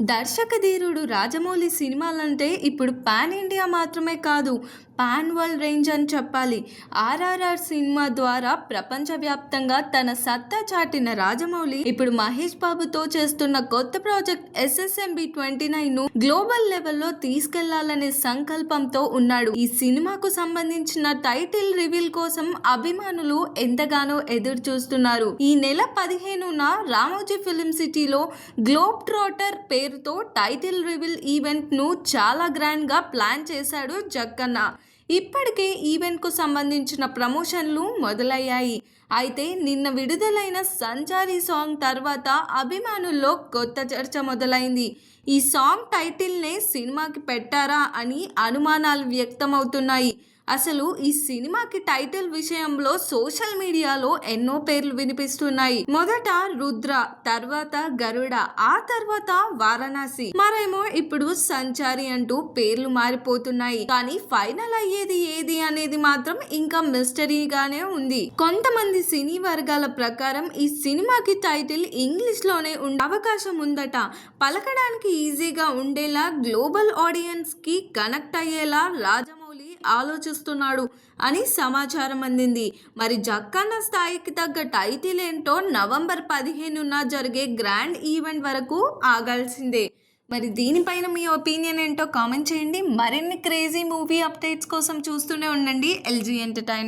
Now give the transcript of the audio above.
దర్శకధీరుడు రాజమౌళి సినిమాలంటే ఇప్పుడు pan India మాత్రమే కాదు పాన్ వరల్డ్ రేంజ్ అని చెప్పాలి. ఆర్ఆర్ఆర్ సినిమా ద్వారా ప్రపంచవ్యాప్తంగా తన సత్తా చాటిన రాజమౌళి ఇప్పుడు మహేష్ బాబుతో చేస్తున్న కొత్త project S S M B twenty నైన్ను global లెవెల్లో తీసుకెళ్ళాలనే సంకల్పంతో ఉన్నాడు. ఈ సినిమాకు సంబంధించిన టైటిల్ రివీల్ కోసం అభిమానులు ఎంతగానో ఎదురు చూస్తున్నారు ఈ నెల పదిహేనున రామోజీ ఫిలిం సిటీలో గ్లోబ్ ట్రోటర్ పేరుతో టైటిల్ రివీల్ ఈవెంట్ను చాలా గ్రాండ్గా ప్లాన్ చేశాడు జక్కన్న. ఇప్పటికే ఈవెంట్కు సంబంధించిన ప్రమోషన్లు మొదలయ్యాయి. అయితే నిన్న విడుదలైన సంచారి సాంగ్ తర్వాత అభిమానుల్లో కొత్త చర్చ మొదలైంది. ఈ సాంగ్ టైటిల్నే సినిమాకి పెట్టారా అని అనుమానాలు వ్యక్తమవుతున్నాయి. అసలు ఈ సినిమాకి టైటిల్ విషయంలో సోషల్ మీడియాలో ఎన్నో పేర్లు వినిపిస్తున్నాయి. మొదట రుద్ర తర్వాత గరుడ ఆ తర్వాత వారణాసి. మరేమో ఇప్పుడు సంచారి అంటూ పేర్లు మారిపోతున్నాయి. కానీ ఫైనల్ అయ్యేది ఏది అనేది మాత్రం ఇంకా మిస్టరీగానే ఉంది. కొంతమంది సినీ వర్గాల ప్రకారం ఈ సినిమాకి టైటిల్ ఇంగ్లీష్లోనే ఉండే అవకాశం ఉందట. పలకడానికి ఈజీగా ఉండేలా గ్లోబల్ ఆడియన్స్కి కనెక్ట్ అయ్యేలా రాజమౌళి ఆలోచిస్తున్నాడు అని సమాచారం అందింది. మరి జక్కన్న స్థాయికి తగ్గ టైటిల్ ఏంటో నవంబర్ పదిహేనున జరిగే గ్రాండ్ ఈవెంట్ వరకు ఆగాల్సిందే. మరి దీనిపైన మీ ఒపీనియన్ ఏంటో కామెంట్ చేయండి. మరిన్ని క్రేజీ మూవీ అప్డేట్స్ కోసం చూస్తూనే ఉండండి. LG entertain